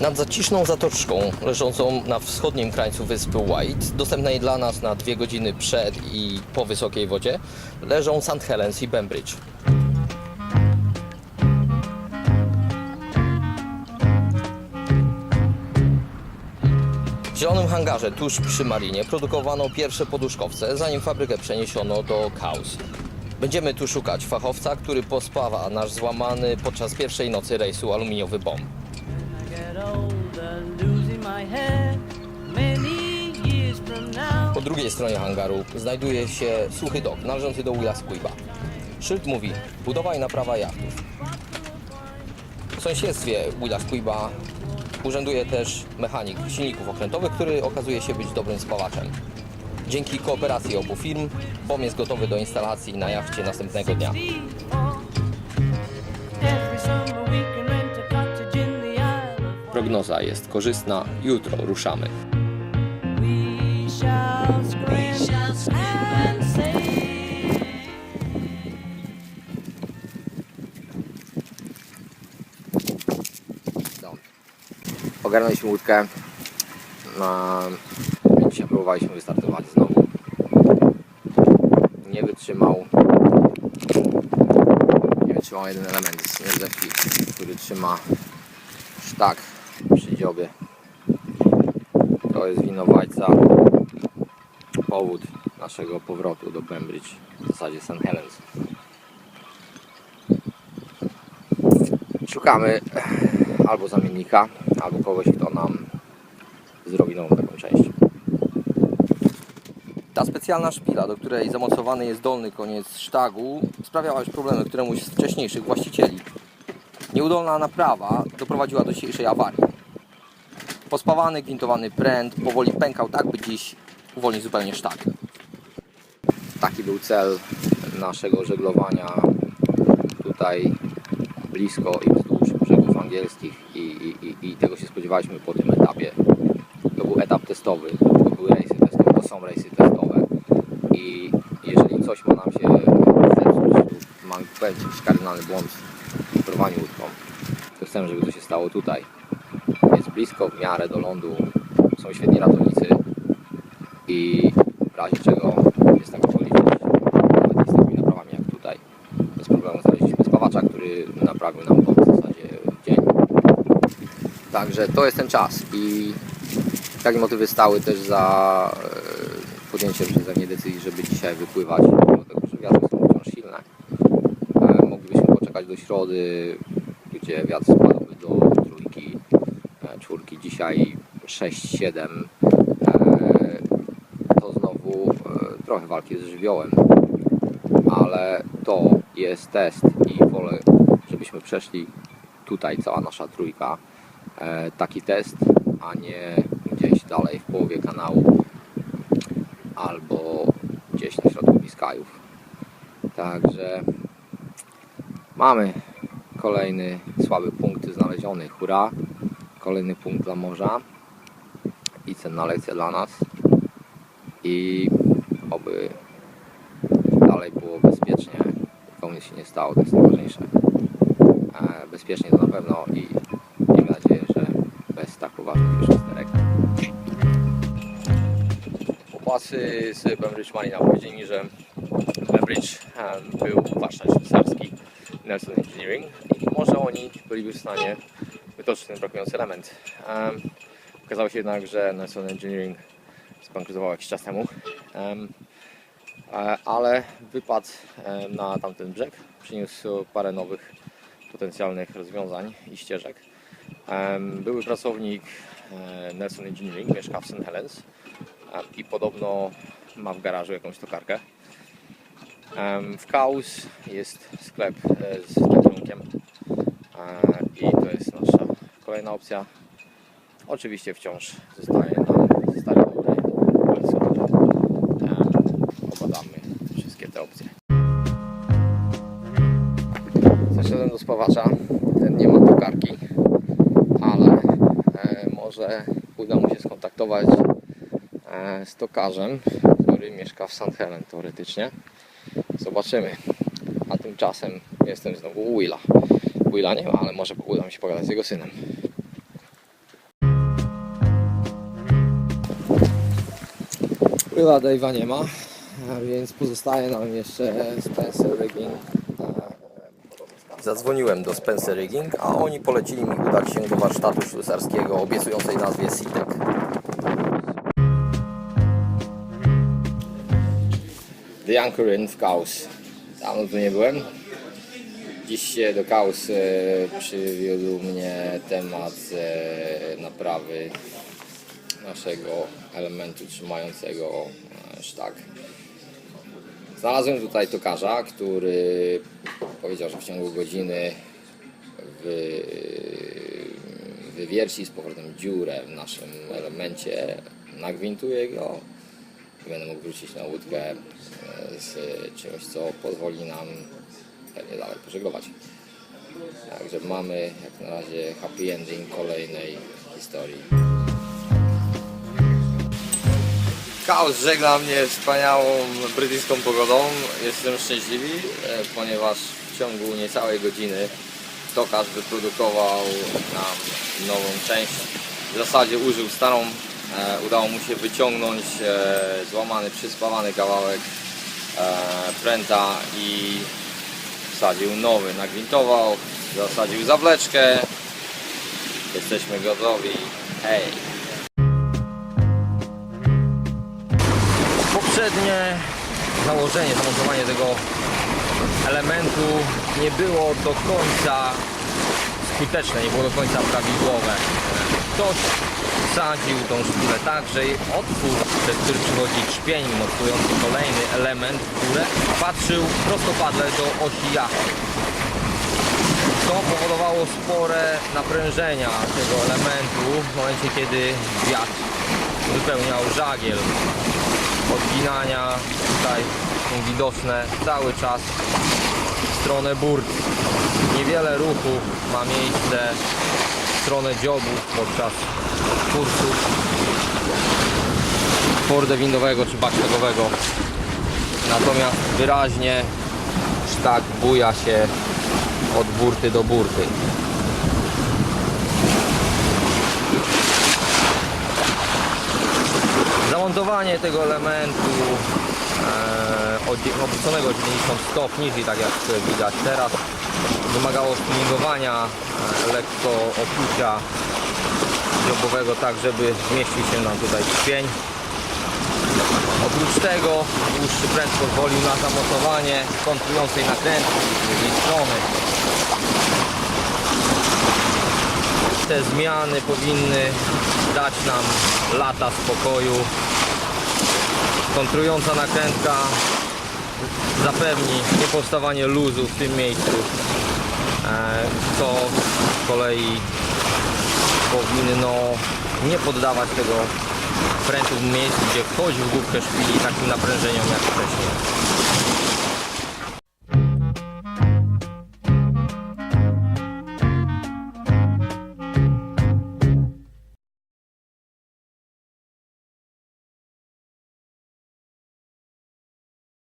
Nad zaciszną zatoczką leżącą na wschodnim krańcu wyspy White, dostępnej dla nas na dwie godziny przed i po wysokiej wodzie, leżą St. Helens i Bembridge. W zielonym hangarze tuż przy marinie produkowano pierwsze poduszkowce, zanim fabrykę przeniesiono do Caus. Będziemy tu szukać fachowca, który pospawa nasz złamany podczas pierwszej nocy rejsu aluminiowy bomb. Po drugiej stronie hangaru znajduje się suchy dok należący do Willa Squiba. Szyld mówi budowa i naprawa jachtów. W sąsiedztwie Willa Squiba urzęduje też mechanik silników okrętowych, który okazuje się być dobrym spawaczem. Dzięki kooperacji obu firm BOM jest gotowy do instalacji na jachcie następnego dnia. Prognoza jest korzystna, jutro ruszamy. Ogarnęliśmy łódkę. Dzisiaj próbowaliśmy wystartować znowu. Nie wytrzymał. Nie wytrzymał jeden element z rozewki, który trzyma sztak To jest winowajca. Powód naszego powrotu do Cambridge, w zasadzie St. Helens. Szukamy albo zamiennika, albo kogoś, kto nam zrobi nową taką część. Ta specjalna szpila, do której zamocowany jest dolny koniec sztagu, sprawiała już problemy któremuś z wcześniejszych właścicieli. Nieudolna naprawa doprowadziła do dzisiejszej awarii. Pospawany, gwintowany pręt powoli pękał tak, by dziś uwolnić zupełnie sztak. Taki był cel naszego żeglowania tutaj blisko i wzdłuż brzegów angielskich i, i, i, i tego się spodziewaliśmy po tym etapie. To był etap testowy, to były rejsy testowe, to są rejsy testowe i jeżeli coś ma nam się zepsuć lub mam popełnić jakiś kardynalny błąd w kierowaniu łódką, to chcemy, żeby to się stało tutaj. Jest blisko w miarę do lądu, są świetni ratownicy i w razie czego jest tak policzyć, nawet z takimi naprawami jak tutaj. Bez problemu znaleźliśmy spawacza, który naprawił nam to w zasadzie w dzień. Także to jest ten czas i takie motywy stały też za e, podjęciem przeze mnie decyzji, żeby dzisiaj wypływać, mimo tego, że wiatry są wciąż silne. E, Moglibyśmy poczekać do środy, gdzie wiatr e, czwórki. Dzisiaj 6-7 e, to znowu e, trochę walki z żywiołem. Ale to jest test i wolę, żebyśmy przeszli tutaj, cała nasza trójka, e, taki test, a nie gdzieś dalej w połowie kanału albo gdzieś na środku Biskajów. Także mamy kolejny słaby punkt znaleziony, hurra, kolejny punkt dla morza i cenna lekcja dla nas i oby dalej było bezpiecznie, nikomu nic się nie stało, to jest najważniejsze. E, Bezpiecznie to na pewno i miejmy nadzieję, że bez tak poważnych szesterek. Chłopacy z Bembridge Marina powiedzieli mi, że Bembridge em, był warsztat szwajcarski Nelson Engineering i może oni byliby w stanie wytoczyć ten brakujący element. Em, Okazało się jednak, że Nelson Engineering zbankrutował jakiś czas temu. Em, E, ale wypad e, na tamten brzeg przyniósł parę nowych potencjalnych rozwiązań i ścieżek. Em, Były pracownik e, Nelson Engineering mieszka w St. Helens e, i podobno ma w garażu jakąś tokarkę. Em, W Kaus jest sklep e, z metrunkiem i to jest nasza kolejna opcja. Oczywiście wciąż zostaje nam stary dobry Obadamy wszystkie te opcje. Zaszedłem do spawacza. Ten nie ma tokarki, ale e, może uda mu się skontaktować e, z tokarzem, który mieszka w St. Helen teoretycznie. Zobaczymy. A tymczasem jestem znowu u Willa. Willa nie ma, no, ale może uda mi się pogadać z jego synem. Willa Dave'a nie ma, więc pozostaje nam jeszcze Spencer Rigging. Zadzwoniłem do Spencer Rigging, a oni polecili mi udać się do warsztatu ślusarskiego obiecującej nazwie SITEC. The Anchorin w Kaus. Dawno tu nie byłem, Dziś do Kaus e, przywiódł mnie temat e, naprawy naszego elementu trzymającego sztak. Znalazłem tutaj tokarza, który powiedział, że w ciągu godziny wy, wywierci z powrotem dziurę w naszym elemencie, nagwintuje go i będę mógł wrócić na łódkę e, z czymś, co pozwoli nam pewnie dalej pożeglować. Także mamy jak na razie happy ending kolejnej historii. Chaos żegna mnie wspaniałą brytyjską pogodą. Jestem szczęśliwy, e, ponieważ w ciągu niecałej godziny tokarz wyprodukował nam nową część. W zasadzie użył starą, e, udało mu się wyciągnąć e, złamany, przyspawany kawałek pręta i wsadził nowy. Nagwintował, zasadził zawleczkę. Jesteśmy gotowi. Hej! Poprzednie założenie, zamontowanie tego elementu nie było do końca skuteczne, nie było do końca prawidłowe. Ktoś wsadził tą szpulę tak, że jej otwór, przez który przychodzi trzpień mocujący kolejny element w patrzył prostopadle do osi jachty. To powodowało spore naprężenia tego elementu w momencie, kiedy wiatr wypełniał żagiel odginania tutaj są widoczne cały czas w stronę burt. Niewiele ruchu ma miejsce stronę dziobów podczas kursów Forda windowego czy backstagowego. Natomiast wyraźnie sztak buja się od burty do burty. Zamontowanie tego elementu e, oddzie- obróconego o 90 stopni, tak jak widać teraz, wymagało spinningowania, e, lekko opucia dziobowego, tak żeby zmieścił się nam tutaj pień. Oprócz tego dłuższy pręt pozwolił na zamontowanie kontrującej nakrętki z drugiej strony. Te zmiany powinny dać nam lata spokoju. Kontrująca nakrętka zapewni niepowstawanie luzu w tym miejscu, co z kolei powinno nie poddawać tego prętu w miejscu, gdzie wchodzi w główkę szpili takim naprężeniom jak wcześniej.